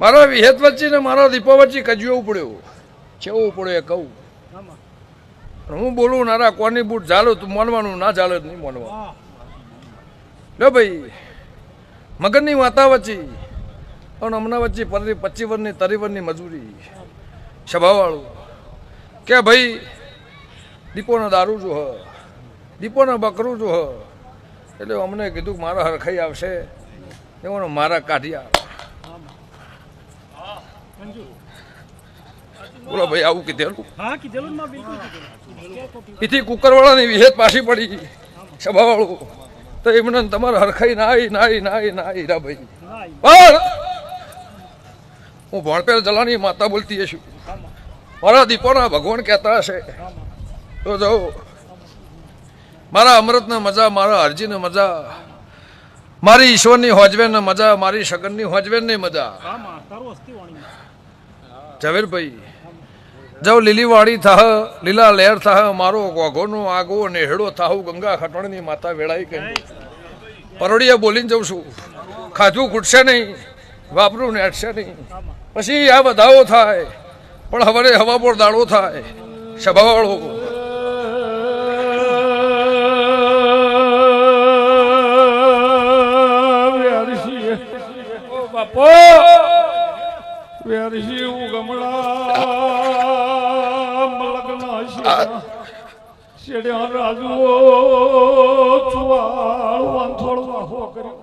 મારા વિહેત વચ્ચે ને મારા દીપો વચ્ચે કજિયો પડ્યો છેવો પડ્યો એ કહું. હું બોલું, નારા, કોની બૂટ ચાલો તું માનવાનું, ના ચાલે નહીં માનવાનું. લો ભાઈ, મગનની વાતા વચ્ચે, અને હમણાં વચ્ચે પરી પચીસ વર્ષની તરી વર્ષની મજૂરી. સભાવાળું, કે ભાઈ, દીપોને દારૂ જો હ, દીપોને બકરું જો હ. એટલે અમને કીધું કે મારા હરખાઈ આવશે. એવાનો મારા કાઢી મંજૂર. બોલો ભાઈ આવું કીધેલું? હા કીધેલું માં બિલકુલ એથી કુકરવાળાની વિહેત પાછી પડી. સભાવાળું. તો એમને તમારે હરખાઈ નાઈ નાઈ નાઈ નાઈ રા ભાઈ. પણ હું ભણપેર જલાની માતા બોલતી છું મારા દીપોના ભગવાન કહેતા હશે. તો જો મારા અમૃતને મજા મારા અરજીને મજા મારી ઈશ્વરની હોજવેને મજા મારી સગનની હોજવેનની મજા. ઝવેરભાઈ જો લીલી વાડી થાહ, લીલા લહેર થાહ, મારો વાઘોનો આગો નેહડો થાહુ ગંગા ખટણની માતા વેળાઈ કહી પરોડીએ બોલીને જઉં છું, ખાધું ખૂટશે નહીં, વાપરું નેટશે નહીં. પછી આ વધાવો થાય, પણ હવે હવા પર દાડો થાય, સભાવાળો. ઓ બાપો વેરસી ગમડા મલકના શેડા શેડ્યા રાજુઓ ચુવાળ વાંથોળ વાહો કર્યો.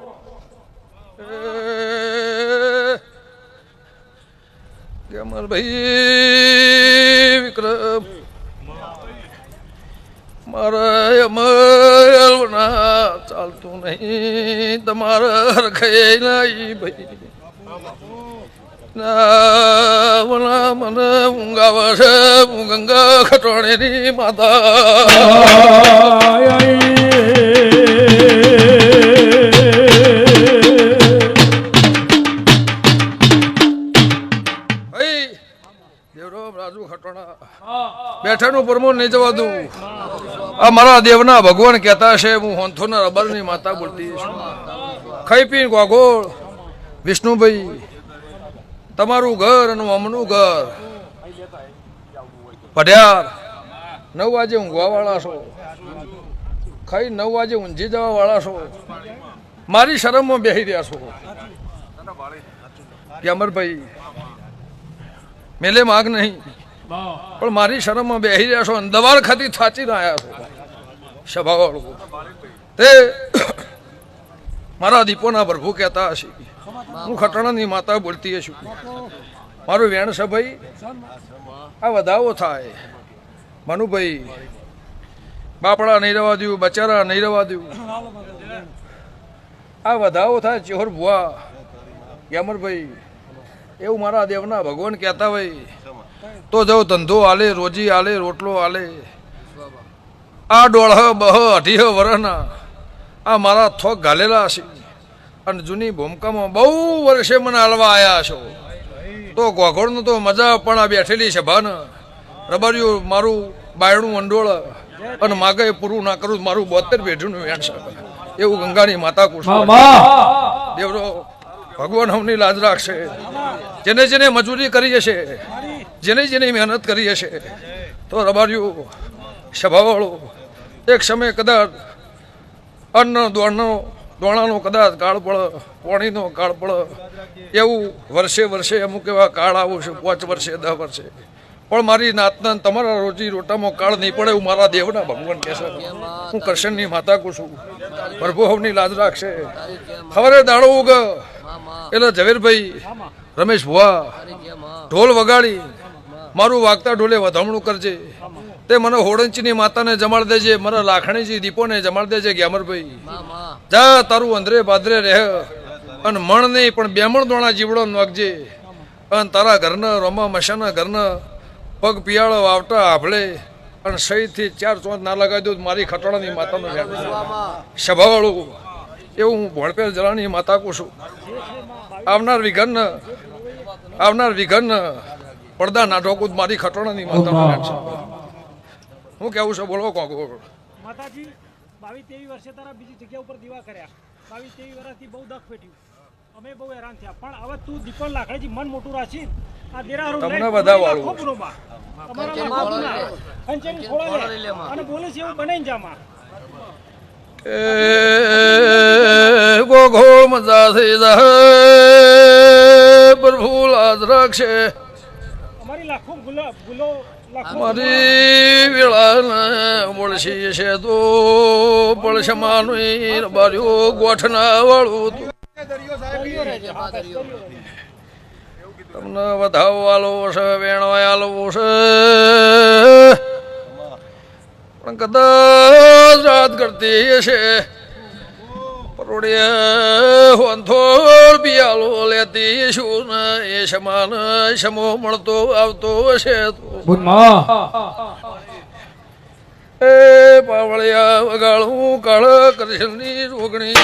અમર વિક્રમ, મારા અમલ ના ચાલતું નહીં. તમારા હરખે નહીં ભાઈ. ભાઈ દેવરામ રાજુ ખટોણા બેઠાનું પરમો નહીં જવા દઉં આ મારા દેવના ભગવાન કહેતા છે, હું હોંથોના રબરની માતા બોલતી છું. ખાઈ પીને ગોગોળ. વિષ્ણુભાઈ તમારું ઘર અને અમનું ઘર. પઢ્યાર નવ વાગે ઊંઘવા વાળા છો. ખાઈ નવ વાગે ઊંઝી જવા વાળા છો. મારી શરમમાં બેસી રહ્યા છો. કે અમરભાઈ મેલે માગ નહીં. પણ મારી શરમમાં બેસી રહ્યા છો અને દવાલ ખાતી થાચીને આવ્યા છો. સભાવાળું તે મારા દીપોના પ્રભુ કહેતા હશે. હું ખટણાની માતા બોલતી છું મારું વેણ છે આ વધાવો થાય. મનુભાઈ, બાપડા નહીં રવા દઉં, બચારા નહીં રવા દઉં. આ વધાવો થાય ચોર ભુવા. યામરભાઈ એવું મારા દેવના ભગવાન કહેતા હોય. તો જો ધંધો આલે રોજી આલે રોટલો આલે આ ડોળહ બહ અઢીહ વરહના આ મારા થોક ઘાલેલા છે અને જૂની ભૂમકામાં બહુ વર્ષે મને હાલવા આવ્યા છો. તો ગોઘોડનું તો મજા પણ આ બેઠેલી છે ભાન. રબાર્યું મારું બાયણું અંડોળ અને માગે પૂરું ના કરું મારું બોતેર પેઢીનું વેણ એવું ગંગાની માતા કૃષ્ણ દેવરો ભગવાન હમની લાજ રાખશે. જેને જેને મજૂરી કરી હશે જેને જેને મહેનત કરી હશે તો રબાર્યું સભાવાળો એક સમય કદાચ અન્ન દોડનો દોણાનો કદાચ કાળપળ પોણીનો કાળપળ એવું વર્ષે વર્ષે અમુક એવા કાળ આવું છે, પાંચ વર્ષે, દસ વર્ષે. પણ મારી નાતના તમારા રોજી રોટામાં કાળ નહીં પડે એવું મારા દેવના ભગવાન કહેશે હું કરશનની માતા કહું છું. પ્રભુ હવની લાજ રાખશે. ખબર દાડો ઉગ. એટલે ઝવેરભાઈ, રમેશ ભુવા, ઢોલ વગાડી. મારું વાગતા ઢોલે વધામણું કરજે. તે મને હોડંચીની માતાને જમાડ દેજે, મને લાખણીજી દીપોને જમાડ દેજે, ગ્યામરભાઈ. જા, તારું અંદરે બાદરે રહે. અને મણ નહીં, પણ બેમણ દોણા જીવડો નાખજે. અને તારા ઘરના, રોમા મશાના ઘરના, પગ પિયાળો વાવટા આભળે અને સહીથી ચાર ચોંચ ના લગાવી દઉં મારી ખટોળાની માતાનો સભાવાળું, એવું હું ભણપેર જલાની માતા કહું છું. આવનાર વિઘન આવનાર વિઘન પડદા નાટકો મારી ખટોળાની માતાનો વ્યાપ હું કેવું છું? બોલો કોકો માતાજી બાવીસ તેવી વર્ષે તારા બીજી જગ્યા ઉપર દીવા કર્યા. બાવીસ તેવી વર્ષથી બહુ દખ પેટ્યું અમે બહુ હેરાન થયા. પણ હવે તું દીપક લાકડીજી મન મોટું રાખી આ દેરાહારું તમને બધા વાળું. અને બોલે છે એવું બનાવીને જામાં એ મજા થઈ જાય પ્રભુ લાજ રાખશે. મારી વેળાને મળશી છે તો માનું બાર્યો ગોઠના વાળું તમને વધાવવાલો છે વેણવાયાલો છે. પણ કદાચ રાત કરતી હશે. પરોડે હોંથોળ પિયાલો લેતી શું એ સમાન સમો મળતો આવતો હશે એ પાવળિયા વગાળું કાળ કૃષ્ણની રોગણી